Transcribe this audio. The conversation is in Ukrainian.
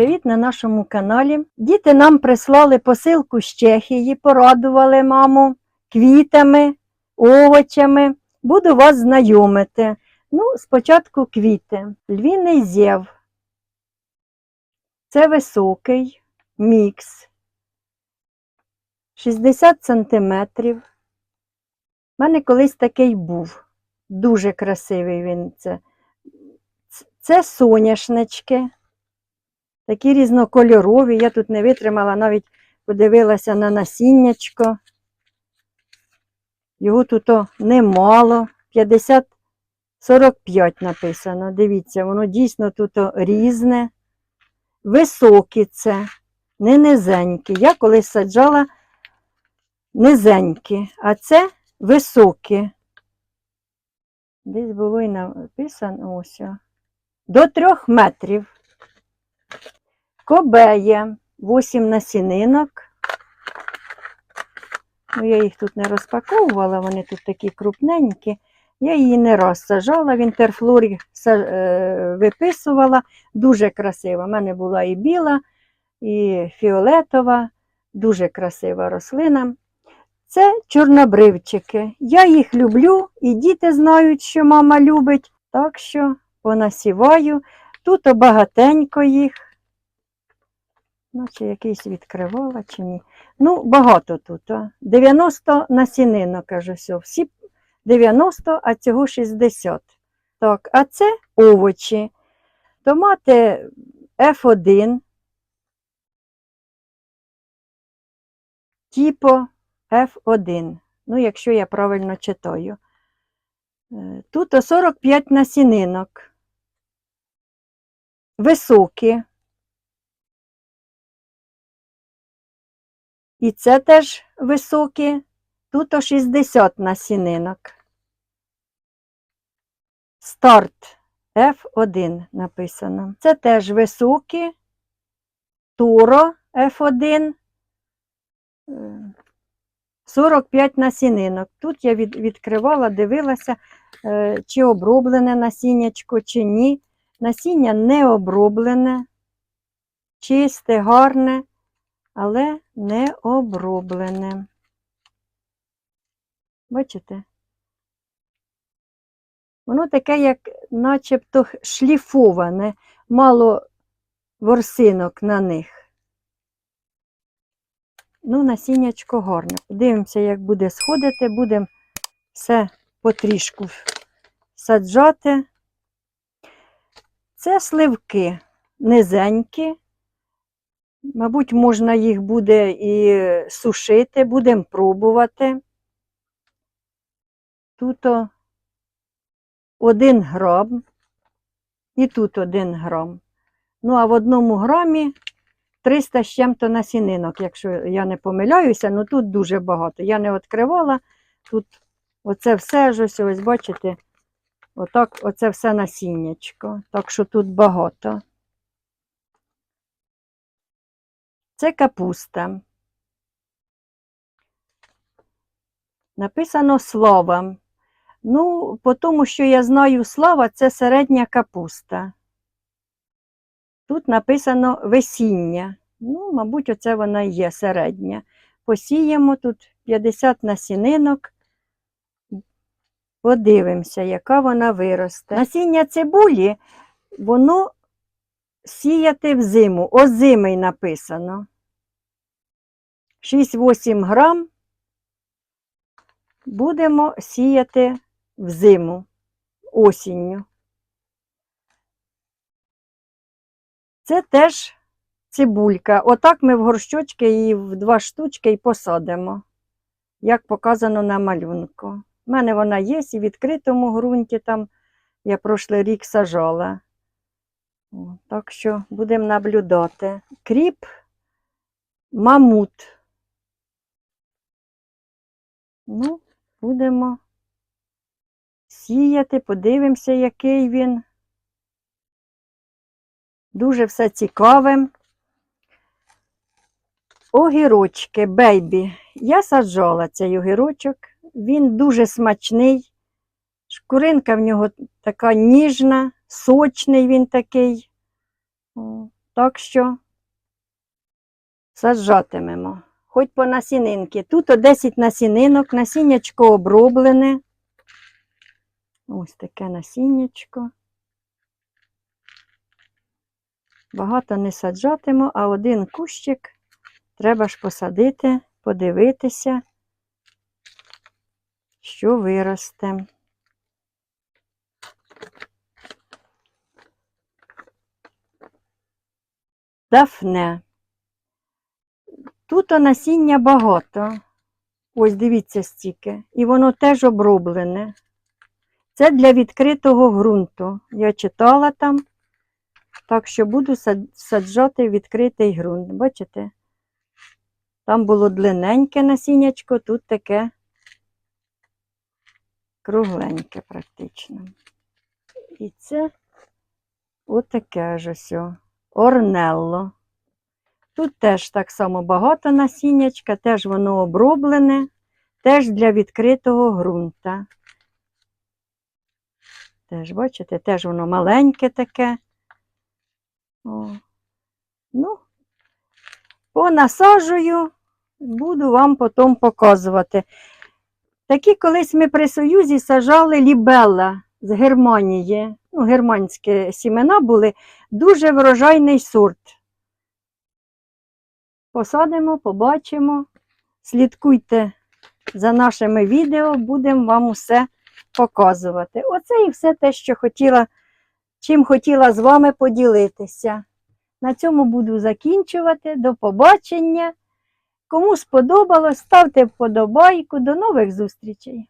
привіт на нашому каналі. Діти нам прислали посилку з Чехії, порадували маму квітами, овочами. Буду вас знайомити. Ну, спочатку квіти. Львіний зєв. Це високий мікс. 60 сантиметрів. У мене колись такий був. Дуже красивий він. Це, це соняшнички. Такі різнокольорові. Я тут не витримала, навіть подивилася на насіннячко. Його тут немало. 50 45 написано. Дивіться, воно дійсно тут різне. Високі це, не низенькі. Я колись саджала низенькі, а це високі. Десь було і написано ось. До трьох метрів. Кобея, 8 насінинок. Ну, я їх тут не розпаковувала, вони тут такі крупненькі. Я її не раз сажала, в інтерфлорі е, виписувала. Дуже красива. У мене була і біла, і фіолетова, дуже красива рослина. Це чорнобривчики. Я їх люблю, і діти знають, що мама любить. Так що понасіваю. Тут багатенько їх. Наче якийсь відкривала чи ні. Ну, багато тут. а. 90 насінинок, кажу, все. Всі 90, а цього 60. Так, а це овочі. Томати F1, типу F1. Ну, якщо я правильно читаю. Е, Тут о 45 насінинок. Високі. І це теж високі. Тут о 60 насінинок. Старт F1 написано. Це теж високі. Туро F1. е, 45 насінинок. Тут я від, відкривала, дивилася, е, чи оброблене насіннячко, чи ні. Насіння не оброблене, чисте, гарне, але не оброблене. Бачите? Воно таке, як начебто шліфоване, мало ворсинок на них. Ну, насіннячко гарне. Подивимося, як буде сходити, будемо все потрішку саджати. Це сливки низенькі. Мабуть, можна їх буде і сушити, будемо пробувати. Тут один грам, і тут один грам. Ну, а в одному грамі 300 з чим-то насінинок, якщо я не помиляюся, ну тут дуже багато. Я не відкривала, тут оце все ж ось, ось бачите, отак, оце все насіннячко. Так що тут багато. Це капуста. Написано слава. Ну, по тому, що я знаю слава, це середня капуста. Тут написано весіння. Ну, мабуть, оце вона і є середня. Посіємо тут 50 насінинок. Подивимося, яка вона виросте. Насіння цибулі, воно сіяти в зиму. Озимий написано. 6-8 грам будемо сіяти в зиму, осінню. Це теж цибулька. Отак ми в горщочки її в два штучки і посадимо, як показано на малюнку. У мене вона є і в відкритому ґрунті там я прошлий рік сажала. Так що будемо наблюдати. Кріп мамут. Ну, будемо сіяти, подивимося, який він. Дуже все цікаве. Огірочки, бейбі. Я саджала цей огірочок. Він дуже смачний. Шкуринка в нього така ніжна, сочний він такий. Так що саджатимемо. Хоч по насінинки. Тут о 10 насінинок, насіннячко оброблене. Ось таке насіннячко. Багато не саджатиму, а один кущик треба ж посадити, подивитися, що виросте. Дафне. Тут насіння багато. Ось дивіться стільки. І воно теж оброблене. Це для відкритого ґрунту. Я читала там. Так що буду саджати відкритий ґрунт. Бачите? Там було длинненьке насіннячко, тут таке кругленьке практично. І це отаке ж ось. Орнелло. Тут теж так само багато насіннячка, теж воно оброблене, теж для відкритого ґрунта. Теж, бачите, теж воно маленьке таке. О. Ну, понасаджую, буду вам потім показувати. Такі колись ми при Союзі сажали лібелла з Германії. Ну, германські сімена були, дуже врожайний сорт. Посадимо, побачимо. Слідкуйте за нашими відео, будемо вам усе показувати. Оце і все те, що хотіла, чим хотіла з вами поділитися. На цьому буду закінчувати. До побачення. Кому сподобалось, ставте вподобайку. До нових зустрічей!